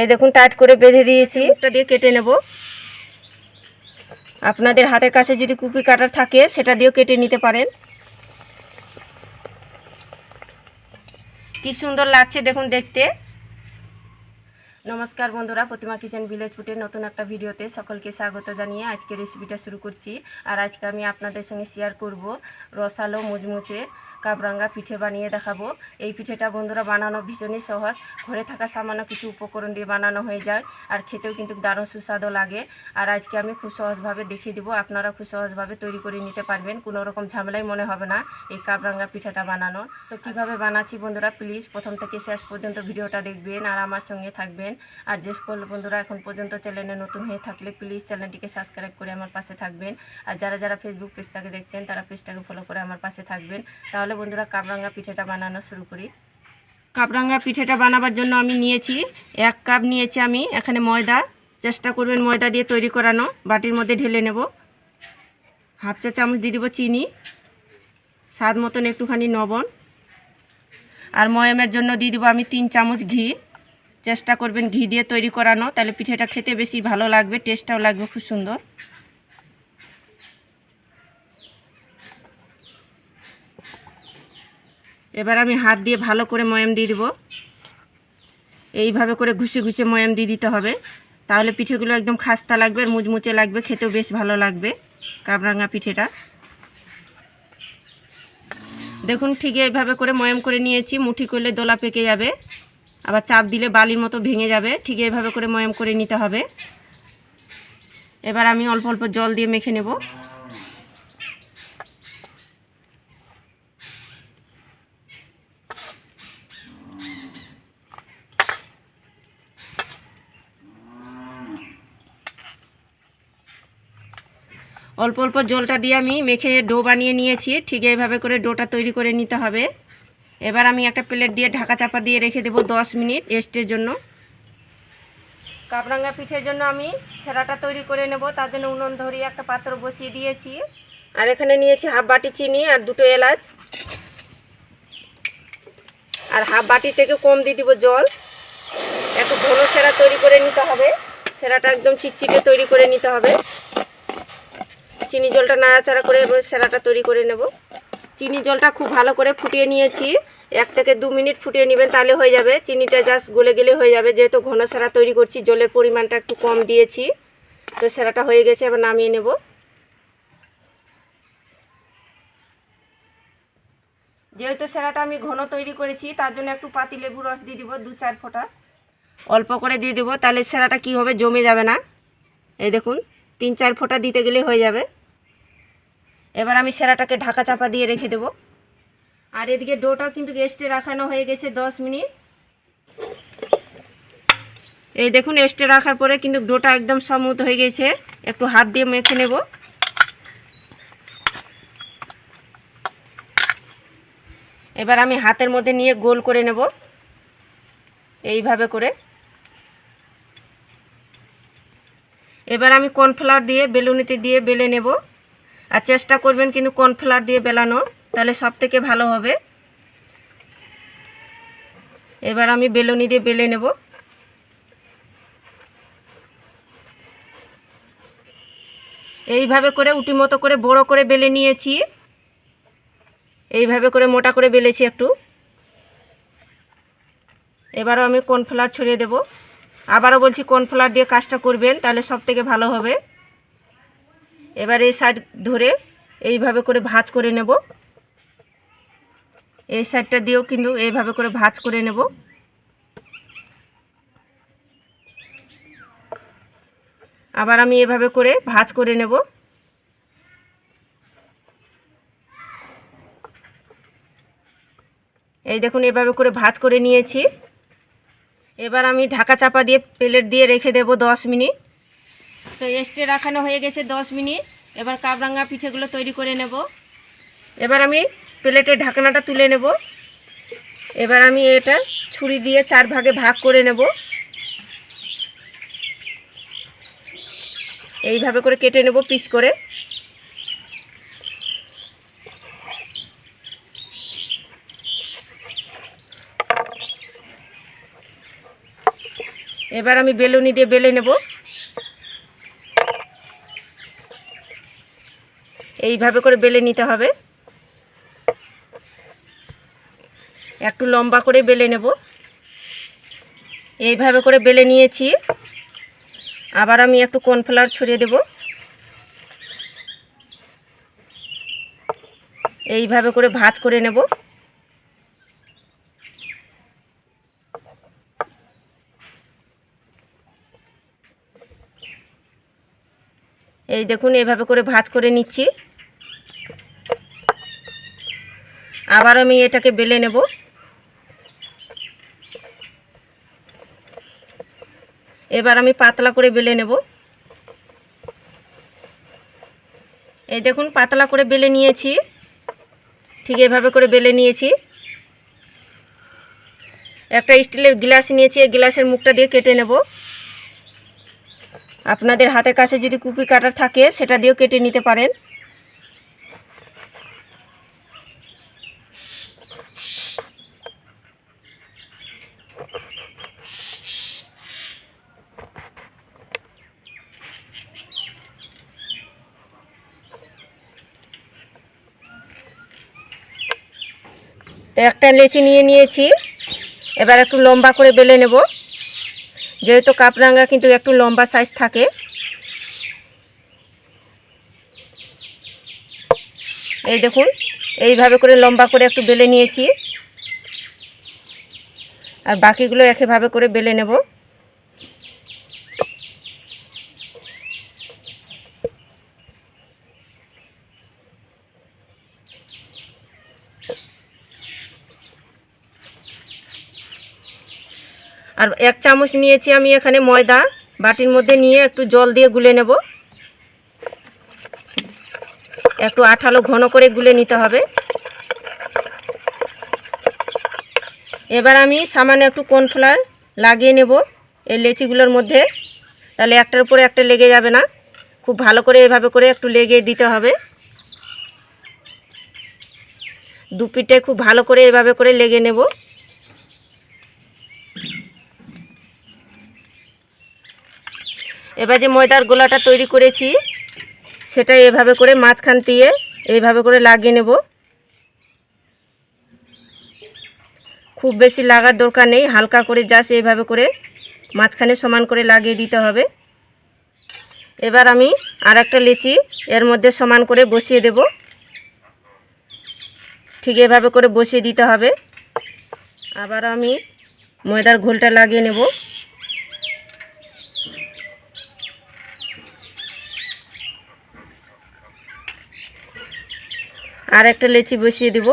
এই দেখুন টাইট করে বেঁধে দিয়েছি। একটা দিয়ে কেটে নেব। আপনাদের হাতের কাছে যদি কুপি কাটার থাকে সেটা দিয়েও কেটে নিতে পারেন। কি সুন্দর লাগছে দেখুন দেখতে। নমস্কার বন্ধুরা প্রতিমা কিচেন ভিলেজ ফুটের নতুন একটা ভিডিওতে সকলকে স্বাগত জানিয়ে আজকে রেসিপিটা শুরু করছি। আর আজকে আমি আপনাদের সঙ্গে শেয়ার করব রসালো মুচমুচে কাবরাঙ্গা পিঠে বানিয়ে দেখাবো। এই পিঠেটা বন্ধুরা বানানো ভীষণই সহজ। ঘরে থাকা সামান্য কিছু উপকরণ দিয়ে বানানো হয়ে যায় আর খেতেও কিন্তু দারুণ সুস্বাদু লাগে। আর আজকে আমি খুব সহজভাবে দেখিয়ে দেবো, আপনারা খুব সহজভাবে তৈরি করে নিতে পারবেন, কোনো রকম ঝামেলাই মনে হবে না এই কাবরাঙ্গা পিঠাটা বানানো। তো কীভাবে বানাচ্ছি বন্ধুরা, প্লিজ প্রথম থেকে শেষ পর্যন্ত ভিডিওটা দেখবেন আর আমার সঙ্গে থাকবেন। আর যে সকল বন্ধুরা এখন পর্যন্ত চ্যানেলে নতুন হয়ে থাকলে প্লিজ চ্যানেলটিকে সাবস্ক্রাইব করে আমার পাশে থাকবেন। আর যারা যারা ফেসবুক পেজটাকে দেখছেন, তারা পেজটাকে ফলো করে আমার পাশে থাকবেন। তাহলে বন্ধুরা, কাবরাঙ্গা পিঠেটা বানানো শুরু করি। কাবরাঙ্গা পিঠেটা বানাবার জন্য আমি নিয়েছি, এক কাপ নিয়েছি আমি। এখানে ময়দা, চেষ্টা করবেন ময়দা দিয়ে তৈরি করানো। বাটির মধ্যে ঢেলে নেব। হাফ চা চামচ দিয়ে দেবো চিনি। স্বাদ মতন একটুখানি লবণ। আর ময়ামের জন্য দিয়ে দেবো আমি তিন চামচ ঘি। চেষ্টা করবেন ঘি দিয়ে তৈরি করানো। তাহলে পিঠেটা খেতে বেশি ভালো লাগবে, টেস্টটাও লাগবে খুব সুন্দর। এবার আমি হাত দিয়ে ভালো করে ময়াম দিয়ে দেবো। এইভাবে করে ঘুষে ঘুষে ময়াম দিয়ে দিতে হবে। তাহলে পিঠেগুলো একদম খাস্তা লাগবে আর মুচমুচে লাগবে, খেতেও বেশ ভালো লাগবে কাবরাঙা পিঠেটা। দেখুন, ঠিক এইভাবে করে ময়াম করে নিয়েছি, মুঠি করলে দোলা পেকে যাবে, আবার চাপ দিলে বালির মতো ভেঙে যাবে, ঠিক এইভাবে করে ময়াম করে নিতে হবে। এবার আমি অল্প অল্প জল দিয়ে মেখে নেব। অল্প অল্প জলটা দিয়ে আমি মেখে ডো বানিয়ে নিয়েছি। ঠিক এইভাবে করে ডোটা তৈরি করে নিতে হবে। এবার আমি একটা প্লেট দিয়ে ঢাকা চাপা দিয়ে রেখে দেবো দশ মিনিট রেস্টের জন্য। কাবরাঙ্গা পিঠের জন্য আমি সেরাটা তৈরি করে নেব। তার জন্য উনুন ধরিয়ে একটা পাত্র বসিয়ে দিয়েছি। আর এখানে নিয়েছি হাফ বাটি চিনি আর দুটো এলাচ। আর হাফ বাটি থেকে কম দিয়ে দিব জল। একটু ঘন সেরা তৈরি করে নিতে হবে। সেরাটা একদম চিটচিটে তৈরি করে নিতে হবে। চিনি জলটা নাড়াচাড়া করে এবার সেরাটা তৈরি করে নেব। চিনি জলটা খুব ভালো করে ফুটিয়ে নিয়েছি। এক থেকে দু মিনিট ফুটিয়ে নেবেন তাহলে হয়ে যাবে। চিনিটা জাস্ট গলে গেলে হয়ে যাবে। যেহেতু ঘন সেরা তৈরি করছি, জলের পরিমাণটা একটু কম দিয়েছি। তো সেরাটা হয়ে গেছে, এবার নামিয়ে নেব। যেহেতু সেরাটা আমি ঘন তৈরি করেছি, তার জন্য একটু পাতি লেবু রস দিয়ে দিব দু চার ফোঁটা। অল্প করে দিয়ে দেবো, তাহলে সেরাটা কি হবে, জমে যাবে না। এই দেখুন, তিন চার ফোঁটা দিতে গেলে হয়ে যাবে। এবার আমি সেরাটাকে ঢাকা চাপা দিয়ে রেখে দেবো। আর এদিকে ডোটাও কিন্তু গেস্টে রাখানো হয়ে গেছে দশ মিনিট। এই দেখুন এস্টে রাখার পরে কিন্তু ডোটা একদম সমুত হয়ে গেছে। একটু হাত দিয়ে মেখে নেব। এবার আমি হাতের মধ্যে নিয়ে গোল করে নেব। এইভাবে করে। এবার আমি কর্নফ্লাওয়ার দিয়ে, বেলুনিতে দিয়ে বেলে নেব। আর চেষ্টা করবেন কিন্তু কর্নফ্লাওয়ার দিয়ে বেলানোর তাহলে সব থেকে ভালো হবে। এবার আমি বেলুনি দিয়ে বেলে নেব। এইভাবে করে উটি মতো করে বড় করে বেলে নিয়েছি। এইভাবে করে মোটা করে বেলেছি একটু। এবারও আমি কর্নফ্লাওয়ার ছড়িয়ে দেব। আবারও বলছি কর্নফ্লাওয়ার দিয়ে কাজটা করবেন, তাহলে সব থেকে ভালো হবে। এবার এই সাইড ধরে এইভাবে করে ভাঁজ করে নেব। এই সাইডটা দিয়েও কিন্তু এইভাবে করে ভাঁজ করে নেব। আবার আমি এভাবে করে ভাঁজ করে নেব। এই দেখুন, এভাবে করে ভাঁজ করে নিয়েছি। এবার আমি ঢাকা চাপা দিয়ে প্লেট দিয়ে রেখে দেব দশ মিনিট। তো এস্টে রাখানো হয়ে গেছে দশ মিনিট। এবার কাবরাঙ্গা পিঠেগুলো তৈরি করে নেব। এবার আমি প্লেটের ঢাকনাটা তুলে নেব। এবার আমি এটা ছুরি দিয়ে চার ভাগে ভাগ করে নেব। এইভাবে করে কেটে নেব পিস করে। এবার আমি বেলুনি দিয়ে বেলে নেব। এইভাবে করে বেলে নিতে হবে। একটু লম্বা করে বেলে নেব। এইভাবে করে বেলে নিয়েছি। আবার আমি একটু কর্নফ্লাওয়ার ছড়িয়ে দেব। এইভাবে করে ভাজ করে নেব। এই দেখুন, এইভাবে করে ভাজ করে নিচ্ছি। আবার আমি এটাকে বেলে নেব। এবার আমি পাতলা করে বেলে নেব। এই দেখুন, পাতলা করে বেলে নিয়েছি। ঠিক এভাবে করে বেলে নিয়েছি। একটা স্টিলের গ্লাস নিয়েছি, এই গ্লাসের মুখটা দিয়ে কেটে নেব। আপনাদের হাতের কাছে যদি কুপি কাটার থাকে, সেটা দিয়েও কেটে নিতে পারেন। তো একটা লেচি নিয়ে নিয়েছি। এবার একটু লম্বা করে বেলে নেব। যেহেতু কাপরাঙ্গা কিন্তু একটু লম্বা সাইজ থাকে। এই দেখুন, এইভাবে করে লম্বা করে একটু বেলে নিয়েছি। আর বাকিগুলো একইভাবে করে বেলে নেব। আর এক চামচ নিয়েছি আমি এখানে ময়দা। বাটির মধ্যে নিয়ে একটু জল দিয়ে গুলে নেব। একটু আঠালো ঘন করে গুলে নিতে হবে। এবার আমি সামান্য একটু কর্নফ্লাওয়ার লাগিয়ে নেব এই লেচিগুলোর মধ্যে। তাহলে একটার উপরে একটা লেগে যাবে না। খুব ভালো করে এভাবে করে একটু লেগে দিতে হবে। দু পিঠে খুব ভালো করে এভাবে করে লেগে নেব। এবার যে ময়দার গোলাটা তৈরি করেছি, সেটা এভাবে করে মাঝখান দিয়ে এইভাবে করে লাগিয়ে নেব। খুব বেশি লাগার দরকার নেই, হালকা করে জাস্ট এইভাবে করে মাঝখানে সমান করে লাগিয়ে দিতে হবে। এবার আমি আর একটা লিচি এর মধ্যে সমান করে বসিয়ে দেব। ঠিক এভাবে করে বসিয়ে দিতে হবে। আবার আমি ময়দার ঘোলটা লাগিয়ে নেব। আর একটা লেচি বসিয়ে দেব।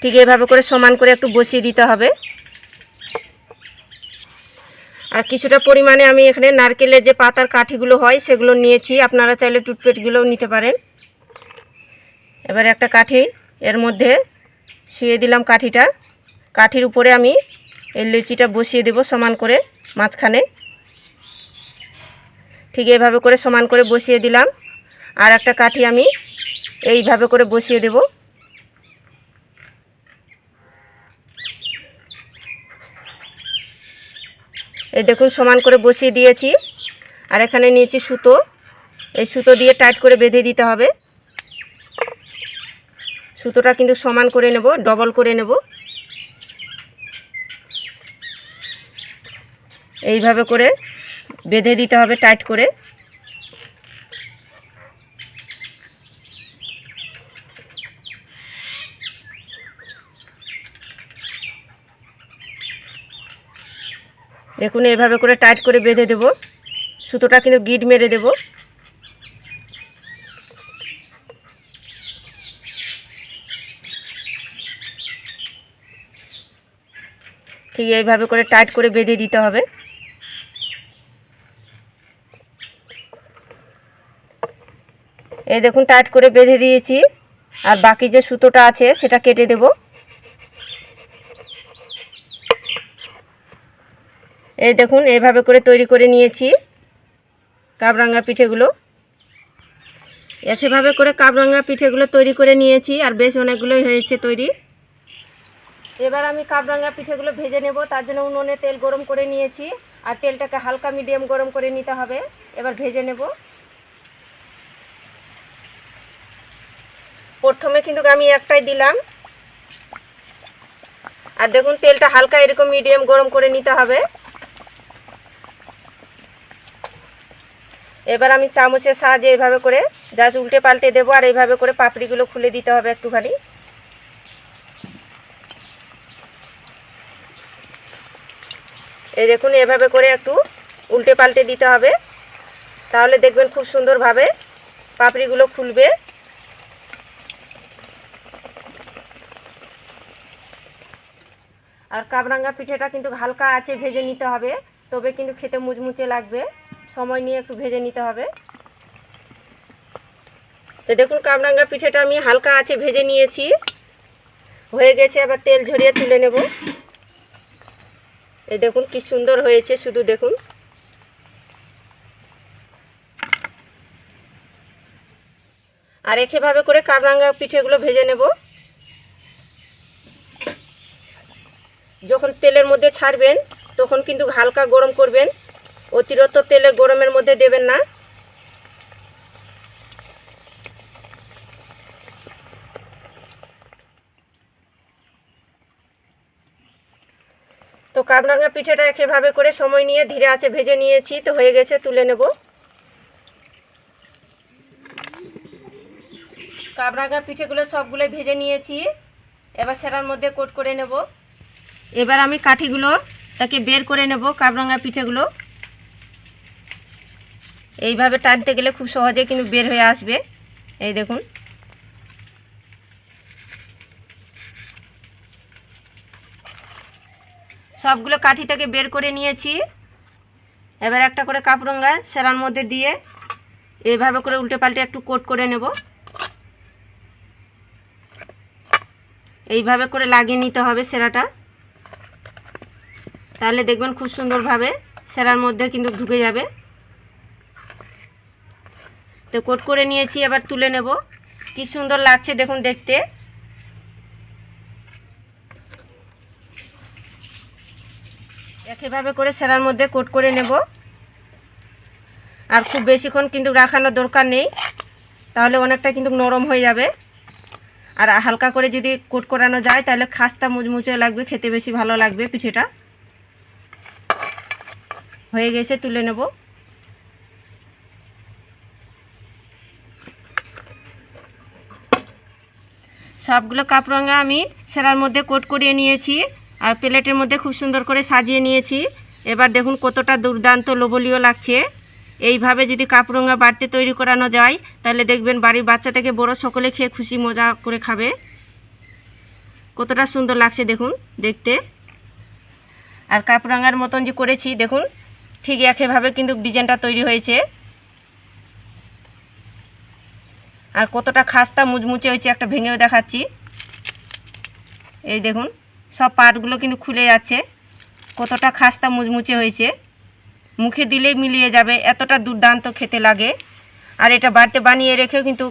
ঠিক এভাবে করে সমান করে একটু বসিয়ে দিতে হবে। আর কিছুটা পরিমাণে আমি এখানে নারকেলের যে পাতার কাঠিগুলো হয়, সেগুলো নিয়েছি। আপনারা চাইলে টুথপেটগুলোও নিতে পারেন। এবার একটা কাঠি, এর মধ্যে শুয়ে দিলাম কাঠিটা। কাঠির উপরে আমি এই লুচিটা বসিয়ে দেব সমান করে মাঝখানে। ঠিক এইভাবে করে সমান করে বসিয়ে দিলাম। আর একটা কাঠি আমি এইভাবে করে বসিয়ে দেব। এই দেখুন, সমান করে বসিয়ে দিয়েছি। আর এখানে নিয়েছি সুতো। এই সুতো দিয়ে টাইট করে বেঁধে দিতে হবে। সুতোটা কিন্তু সমান করে নেব, ডবল করে নেব। এইভাবে করে বেঁধে দিতে হবে টাইট করে। দেখুন, এভাবে করে টাইট করে বেঁধে দেব। সুতোটা কিন্তু গিট মেরে দেব। ঠিক এইভাবে করে টাইট করে বেঁধে দিতে হবে। এই দেখুন, টাইট করে বেঁধে দিয়েছি। আর বাকি যে সুতোটা আছে, সেটা কেটে দেব। এই দেখুন, এইভাবে করে তৈরি করে নিয়েছি কাবরাঙ্গা পিঠেগুলো। একইভাবে করে কাবরাঙ্গা পিঠেগুলো তৈরি করে নিয়েছি, আর বেশ অনেকগুলোই হয়েছে তৈরি। এবার আমি কাবরাঙ্গা পিঠেগুলো ভেজে নেব, তার জন্য উনুনে তেল গরম করে নিয়েছি, আর তেলটাকে হালকা মিডিয়াম গরম করে নিতে হবে। এবার ভেজে নেব। প্রথমে কিন্তু আমি একটাই দিলাম। আর দেখুন, তেলটা হালকা এরকম মিডিয়াম গরম করে নিতে হবে। এবার আমি চামচের সাহায্যে এইভাবে করে জাস্ট উল্টে পাল্টে দেবো আর এইভাবে করে পাপড়িগুলো খুলে দিতে হবে একটুখানি। এই দেখুন, এভাবে করে একটু উল্টে পাল্টে দিতে হবে। তাহলে দেখবেন খুব সুন্দরভাবে পাপড়িগুলো খুলবে। আর কাবরাঙ্গা পিঠেটা কিন্তু হালকা আছে, ভেজে নিতে হবে। তবে কিন্তু খেতে মুচমুচে লাগবে। সময় নিয়ে একটু ভেজে নিতে হবে। তো দেখুন কামরাঙ্গা পিঠেটা আমি হালকা আছে, ভেজে নিয়েছি। হয়ে গেছে আবার তেল ঝরিয়ে তুলে নেব। এই দেখুন, কি সুন্দর হয়েছে, শুধু দেখুন। আর একেভাবে করে কামরাঙ্গা পিঠেগুলো ভেজে নেব। যখন তেলের মধ্যে ছাড়বেন, তখন কিন্তু হালকা গরম করবেন। অতিরিক্ত তেলের গরমের মধ্যে দেবেন না। তো কাবরাঙ্গা পিঠেটা একেভাবে করে সময় নিয়ে ধীরে আছে, ভেজে নিয়েছি, তো হয়ে গেছে, তুলে নেব। কাবরাঙ্গা পিঠেগুলো সবগুলো ভেজে নিয়েছি। এবার সেটার মধ্যে কোট করে নেব। এবার আমি কাঠিগুলো তাকে বের করে নেব কাবরাঙ্গা পিঠেগুলো। এইভাবে টানতে গেলে খুব সহজে কিন্তু বের হয়ে আসবে। এই দেখুন। সবগুলো কাঠি থেকে বের করে নিয়েছি। এবার একটা করে কাপরঙ্গা সেরার মধ্যে দিয়ে এইভাবে করে উল্টে পাল্টে একটু কোট করে নেব। এইভাবে করে লাগিয়ে নিতে হবে সেরাটা। তাহলে দেখবেন খুব সুন্দরভাবে সেরার মধ্যে কিন্তু ঢুকে যাবে। তো কোট করে নিয়েছি, এবার তুলে নেব। কি সুন্দর লাগছে দেখুন দেখতে। একইভাবে করে সেরার মধ্যে কোট করে নেব। আর খুব বেশিক্ষণ কিন্তু রাখানোর দরকার নেই, তাহলে অনেকটা কিন্তু নরম হয়ে যাবে। আর হালকা করে যদি কোট করানো যায়, তাহলে খাস্তা মুচমুচে লাগবে, খেতে বেশি ভালো লাগবে পিঠেটা। হয়ে গেছে, তুলে নেব। সবগুলো কাপরঙা আমি সেরার মধ্যে কোট করিয়ে নিয়েছি আর প্লেটের মধ্যে খুব সুন্দর করে সাজিয়ে নিয়েছি। এবার দেখুন কতটা দুর্দান্ত লোভলীয় লাগছে। এইভাবে যদি কাপরঙা বাড়িতে তৈরি করানো যায়, তাহলে দেখবেন বাড়ির বাচ্চা থেকে বড় সকলে খেয়ে খুশি, মজা করে খাবে। কতটা সুন্দর লাগছে দেখুন, দেখতে। আর কাপরাঙ্গার মতন যে করেছি, দেখুন ঠিক একইভাবে কিন্তু ডিজাইনটা তৈরি হয়েছে। আর কতটা খাস্তা মুচমুচে হয়েছে, একটা ভেঙেও দেখাচ্ছি। এই দেখুন, সব পাটগুলো কিন্তু খুলে যাচ্ছে। কতটা খাস্তা মুচমুচে হয়েছে। মুখে দিলেই মিলিয়ে যাবে, এতটা দুর্দান্ত খেতে লাগে। আর এটা বাড়িতে বানিয়ে রেখেও কিন্তু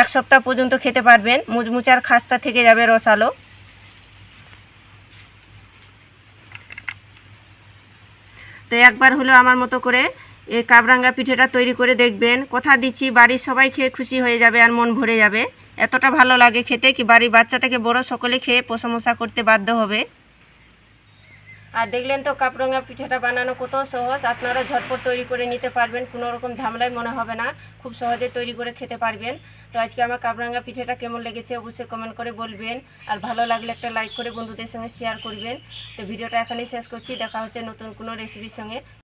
এক সপ্তাহ পর্যন্ত খেতে পারবেন। মুচমুচার খাস্তা থেকে যাবে রসালো তো একবার হলো আমার মতো করে এই কাবরাঙ্গা পিঠেটা তৈরি করে দেখবেন। কথা দিচ্ছি, বাড়ির সবাই খেয়ে খুশি হয়ে যাবে আর মন ভরে যাবে। এতটা ভালো লাগে খেতে কি বাড়ির বাচ্চা থেকে বড় সকলে খেয়ে প্রশংসা করতে বাধ্য হবে। আর দেখলেন তো কাপরঙ্গা পিঠাটা বানানো কত সহজ। আপনারা ঝটপট তৈরি করে নিতে পারবেন, কোনো রকম ঝামেলায় মনে হবে না। খুব সহজে তৈরি করে খেতে পারবেন। তো আজকে আমার কাবরাঙ্গা পিঠেটা কেমন লেগেছে অবশ্যই কমেন্ট করে বলবেন। আর ভালো লাগলে একটা লাইক করে বন্ধুদের সঙ্গে শেয়ার করবেন। তো ভিডিওটা এখানেই শেষ করছি। দেখা হচ্ছে নতুন কোনো রেসিপির সঙ্গে।